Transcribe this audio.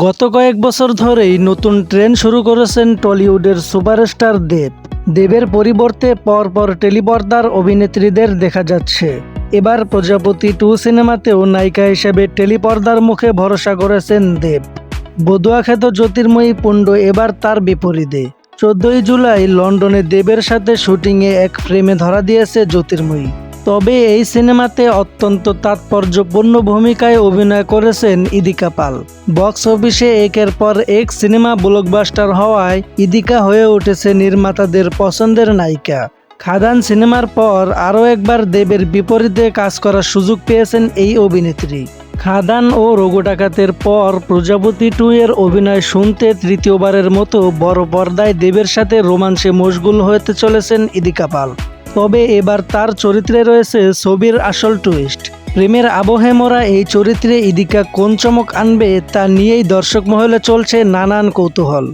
গত কয়েক বছর ধরেই নতুন ট্রেন শুরু করেছেন টলিউডের সুপারস্টার দেব। দেবের পরিবর্তে পরপর টেলিপর্দার অভিনেত্রীদের দেখা যাচ্ছে। এবার প্রজাপতি টু সিনেমাতেও নায়িকা হিসেবে টেলিপর্দার মুখে ভরসা করেছেন দেব। বদুয়াখ্যাত জ্যোতির্ময়ী পুণ্ড এবার তার বিপরীতে। চোদ্দই জুলাই লন্ডনে দেবের সাথে শুটিংয়ে এক ফ্রেমে ধরা দিয়েছে জ্যোতির্ময়ী। তবে এই সিনেমাতে অত্যন্ত তাৎপর্যপূর্ণ ভূমিকায় অভিনয় করেছেন ইদিকা পাল। বক্স অফিসে একের পর এক সিনেমা ব্লকবাস্টার হওয়ায় ইদিকা হয়ে উঠেছে নির্মাতাদের পছন্দের নায়িকা। খাদান সিনেমার পর আরও একবার দেবের বিপরীতে কাজ করার সুযোগ পেয়েছেন এই অভিনেত্রী। খাদান ও রঘু ডাকাতের পর প্রজাপতি টু এর অভিনয় শুনতে তৃতীয়বারের মতো বড় পর্দায় দেবের সাথে রোমাঞ্চে মশগুল হতে চলেছেন ইদিকা পাল। তবে এবার তার চরিত্রে রয়েছে ছবির আসল টুইস্ট প্রেমের আবহে মরা এই চরিত্রে ইদিকা কোন চমক আনবে তা নিয়েই দর্শক মহলে চলছে নানান কৌতূহল।